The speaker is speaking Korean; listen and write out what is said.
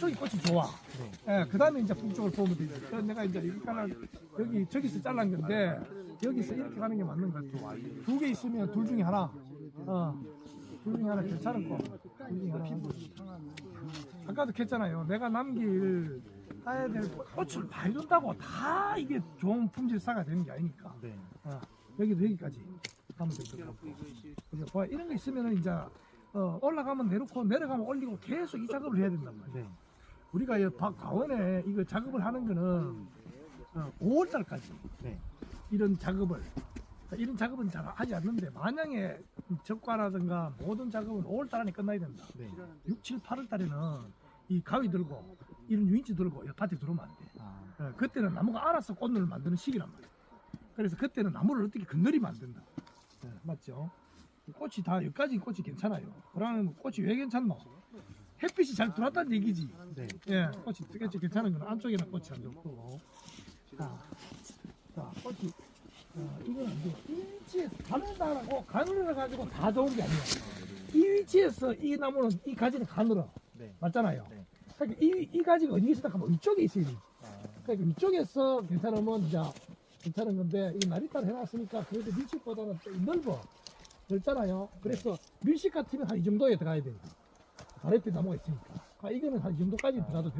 이쪽이 꽃이 좋아. 예, 그 다음에 이제 북쪽을 보면 되지. 그래서 내가 이제 여기 하나, 여기, 저기서 잘란 건데, 여기서 이렇게 가는 게 맞는 것 같아. 두 개 있으면 둘 중에 하나. 어, 둘 중에 하나 괜찮은 거. 둘 중에 하나. 아까도 했잖아요. 내가 남길 따야 될 꽃을 다 해준다고 다 이게 좋은 품질사가 되는 게 아니니까. 네. 어, 여기도 여기까지 하면 될것 같고. 그래서 봐, 이런 거 있으면은 이제 어, 올라가면 내놓고 내려가면 올리고 계속 이 작업을 해야 된단 말이야. 네. 우리가 이 박- 가원에 이거 작업을 하는 거는 어, 5월달까지 네. 이런 작업을 이런 작업은 잘 하지 않는데 만약에 적과라든가 모든 작업은 5월달 안에 끝나야 된다. 네. 6, 7, 8월 달에는 이 가위 들고 이런 유인치 들고 이 밭에 들어오면 안 돼. 아, 어, 그때는 나무가 알아서 꽃눈을 만드는 시기란 말이야. 그래서 그때는 나무를 어떻게 건드리면 안 된다. 예, 맞죠? 꽃이 다 여기까지 꽃이 괜찮아요. 그러면 꽃이 왜 괜찮노? 햇빛이 잘 들어왔다는 얘기지. 네. 예, 꽃이 되게 괜찮은 건 안쪽에는 꽃이 안 좋고. 자, 자 꽃이 어, 이건 안 돼. 이 위치에서 가늘다라고 가늘어 가지고 다 좋은 게 아니야. 이 위치에서 이 나무는 이 가지는 가늘어. 네. 맞잖아요. 네. 그러니까 이, 이 가지가 어디 있으다 하면 이쪽에 있어야 돼. 아, 그러니까 이쪽에서 괜찮으면 이제 괜찮은 건데 이 나리따를 해놨으니까 그래도 밀식보다는 좀 넓어 넓잖아요. 그래서 밀식 같으면 한 이 정도에 들어가야 된다. 가래빛 나무가 있으니까. 아, 이거는 한 이 정도까지 들어가도 됩니다.